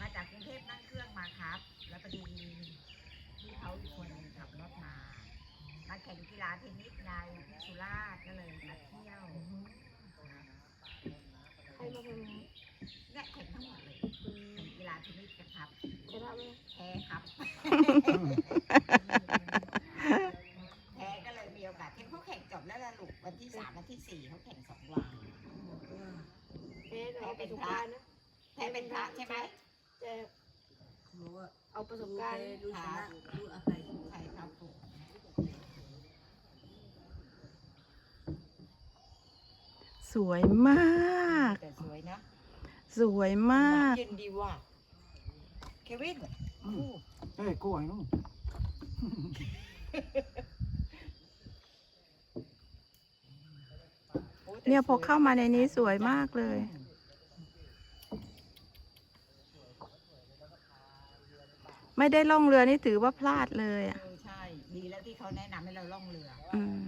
มาจากกรุงเทพนั่งเครื่องมาครับ แล้วพอดีที่เขาอีกคนหนึงขับรถมามาแข่งกีฬาเทนนิสในที่สุราษฎร์ก็เลยมาเที่ยวใครมาเป็นเนี่ยแข่งทั้งหมดเลยแข่งกีฬาเทนนิสกันครับชนะไหมแพ้ครับแพ้ก็เลยมีโอกาสที่เขาแข่งจบแล้วล่ะลูกวันที่สามวันที่สี่เขาแข่งสองวันแพ้แต่เอาประสบการณ์นะ แพ้เป็นพระใช่ไหมจะรู้ว่าเอาประสบการณ์รู้ชนะรู้อภัยใช่ครับผมสวยมาก แต่สวยนะสวยมากยืนดีว่ะเควินเอ้ยกล้วยนู่นเนี่ยพอเข้ามาในนี้สวยมากเลย ไม่ได้ล่องเรือนี่ถือว่าพลาดเลยอะเออใช่ ดีแล้วที่เขาแนะนำให้เราล่องเรือ อืม